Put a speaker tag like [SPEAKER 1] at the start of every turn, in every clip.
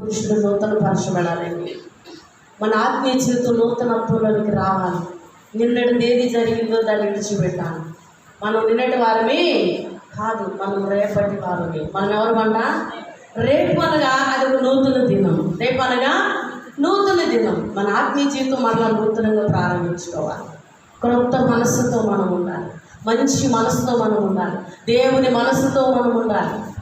[SPEAKER 1] పురుషుడు నూతన పరచబడాలండి మన ఆత్మీయ జీవితం నూతనత్వంలోనికి రావాలి. నిన్నటి ఏది జరిగిందో దాన్ని విడిచిపెట్టాలి. మనం నిన్నటి వారమే కాదు మనం రేపటి వారమే. మనం ఎవరు అంట రేపు అనగా అది ఒక నూతన దినం. రేపు అనగా నూతన దినం. మన ఆత్మీయ జీవితం మరలా నూతనంగా ప్రారంభించుకోవాలి. క్రొత్త మనస్సుతో మనం ఉండాలి. మంచి మనసుతో మనం ఉండాలి. దేవుని మనసుతో మనం ఉండాలి.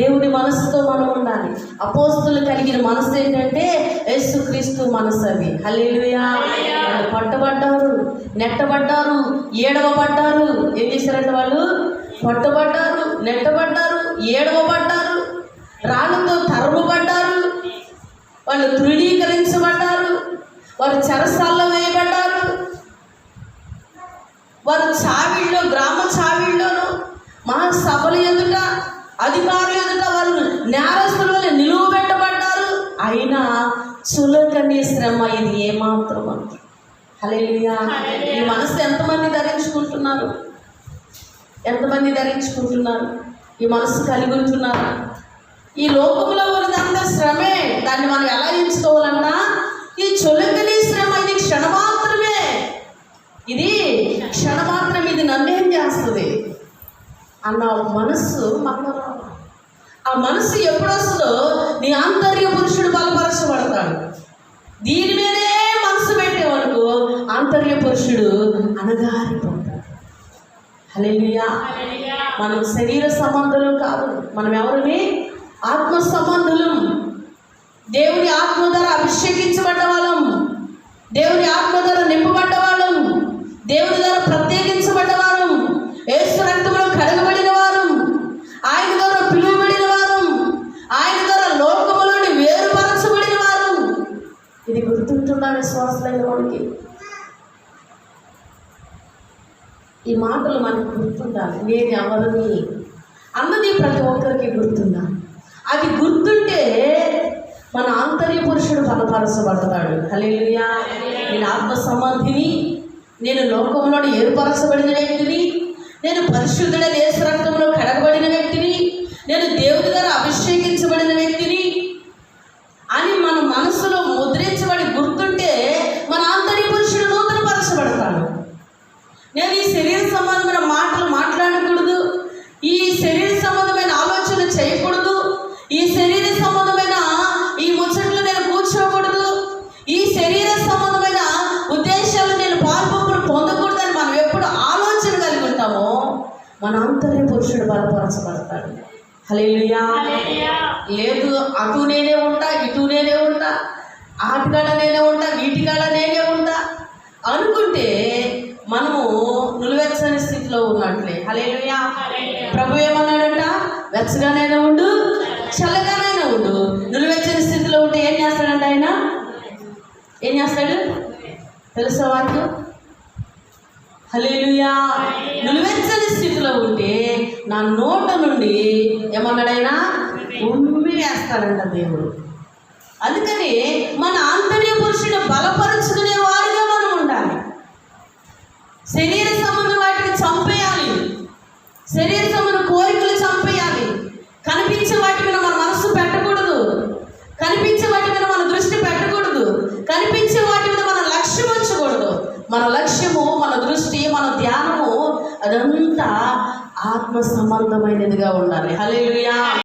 [SPEAKER 1] దేవుని మనసుతో మనం ఉండాలి. అపోస్తులు కలిగిన మనసు ఏంటంటే యేసుక్రీస్తు మనసు అది హల్లెలూయా. వాళ్ళు పట్టబడ్డారు నెట్టబడ్డారు ఏడవబడ్డారు. ఏం చేశారంట వాళ్ళు? పట్టబడ్డారు నెట్టబడ్డారు ఏడవబడ్డారు. రాళ్ళతో తరమబడ్డారు. వాళ్ళు తృణీకరించబడ్డారు. వారు చెరసాల్లో వేయబడ్డారు. వారు చావిళ్ళు గ్రామ చావిళ్ళలోను మహాసభల ఎదుట అధికారుల ఎదుట వారు నేరస్తులు అయినా చులకని శ్రమ ఇది ఏమాత్రం అంత. హల్లెలూయా. ఈ మనసు ఎంతమంది ధరించుకుంటున్నారు? ఎంతమంది ధరించుకుంటున్నారు? ఈ మనసు కలిగి ఉంటున్నారు? ఈ లోకంలో ఉన్నదంతా శ్రమే దాన్ని మనం ఎలా ఎంచుకోవాలన్నా ఈ చులకని శ్రమ ఇది క్షణమాత్రమే. ఇది క్షణమాత్రం ఇది నన్నేం చేస్తుంది? అన్న ఒక మనస్సు మనలో రావాలి. ఆ మనస్సు ఎప్పుడు వస్తుందో నీ ఆంతర్య పురుషుడు బలపరచబడతాడు. దీని మీదే మనసు పెట్టే వరకు ఆంతర్య పురుషుడు అనగారిపోతాడు మనం శరీర సంబంధులు కాదు. మనం ఎవరిని ఆత్మ సంబంధులం. దేవుని ఆత్మ ద్వారా అభిషేకించబడ్డ వాళ్ళం. దేవుని ఆత్మ ద్వారా నింపబడ్డ వాళ్ళం. దేవుని ద్వారా ప్రత్యేకించబడ్డ వారం యేసు రక్తంలో కడగబడిన వారం ఆయన ద్వారా పిలువబడిన వారం ఆయన ద్వారా లోకములోని వేరుపరచబడిన వారం ఇది గుర్తుంటుందా విశ్వాసమైన వాడికి ఈ మాటలు మనకు గుర్తుండాలి. నేను ఎవరిని? అన్నది ప్రతి ఒక్కరికి గుర్తుండాలి అది గుర్తుంటే మన ఆంతర్య పురుషుడు బలపరచబడతాడు. హల్లెలూయా. నేను ఆత్మ సంబంధిని నేను లోకంలో ఏర్పరచబడిన వ్యక్తిని. నేను పరిశుద్ధుడ దేశ రక్తంలో కడగబడిన వ్యక్తిని. నేను దేవుడి గారు అభిషేకించబడిన మన ఆంతర్య పురుషుడు బలపరచబడతాడు. హల్లెలూయా. లేదు అటు నేనే ఉంటా ఇటు నేనే ఉంటా ఆటగాడ నేనే ఉంటా వీటికాడ నేనే ఉంటా. అనుకుంటే మనము నులివెచ్చని స్థితిలో ఉన్నట్లే. హలేలుయా ప్రభు ఏమన్నాడంట? వెచ్చగానైనా ఉండు చల్లగానైనా ఉండు. నులివెచ్చని స్థితిలో ఉంటే ఏం చేస్తాడంట ఆయన? ఏం చేస్తాడు? తెలుసా వాక్యం? హలేలుయా నిలువెచ్చని స్థితిలో ఉంటే నా నోట నుండి ఏమన్నాడైనా? ఉమ్మి వేస్తాడంట దేవుడు. అందుకని మన ఆంతర్య పురుషుడు బలపరుచుకునే వారిగా మనం ఉండాలి. శరీర సంబంధం వాటిని చంపేయాలి. శరీర సంబంధ కోరికలు చంప కనిపించే వాటి మీద మన మనస్సు పెట్టకూడదు కనిపించే వాటి మీద మన దృష్టి పెట్టకూడదు కనిపించే వాటి మీద మన లక్ష్యం ఉంచకూడదు మన లక్ష్యము మన దృష్టి మన ధ్యానము అదంతా ఆత్మ సంబంధమైనదిగా ఉండాలి. హలే